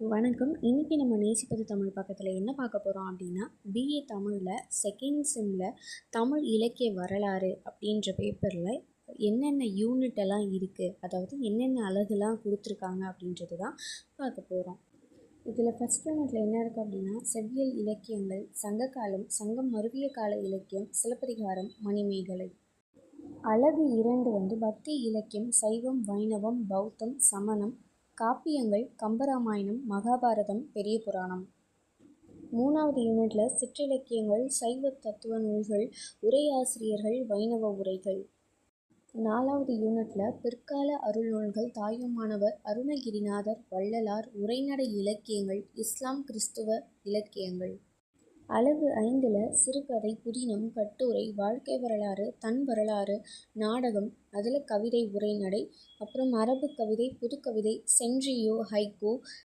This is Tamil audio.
வணக்கம். இன்றைக்கி நம்ம நேசிப்பது தமிழ் பக்கத்தில் என்ன பார்க்க போகிறோம் அப்படின்னா பிஏ தமிழில் செகண்ட் செம்மில் தமிழ் இலக்கிய வரலாறு அப்படின்ற பேப்பரில் என்னென்ன யூனிட் எல்லாம் இருக்குது அதாவது என்னென்ன அழகுலாம் கொடுத்துருக்காங்க அப்படின்றது தான் பார்க்க போகிறோம் இதில் ஃபஸ்ட் யூனிட்டில் என்ன இருக்குது அப்படின்னா செவ்வியல் இலக்கியங்கள் சங்ககாலம் சங்கம் மருவிய கால இலக்கியம் சிலப்பதிகாரம் மணிமேகலை. அழகு இரண்டு வந்து பக்தி இலக்கியம் சைவம் வைணவம் பௌத்தம் சமணம் காப்பியங்கள் கம்பராமாயணம் மகாபாரதம் பெரிய புராணம். மூணாவது யூனிட்ல சிற்றிலக்கியங்கள் சைவ தத்துவ நூல்கள் உரையாசிரியர்கள் வைணவ உரைகள். நாலாவது யூனிட்ல பிற்கால அருள் நூல்கள் தாயுமானவர் அருணகிரிநாதர் வள்ளலார் உரைநடை இலக்கியங்கள் இஸ்லாம் கிறிஸ்துவ இலக்கியங்கள். அளவு ஐந்தில் சிறுகதை புதினம் கட்டுரை வாழ்க்கை வரலாறு தன் வரலாறு நாடகம் அதில் கவிதை உரைநடை அப்புறம் மரபு கவிதை புதுக்கவிதை சென்ட்ரியோ ஹைக்கூ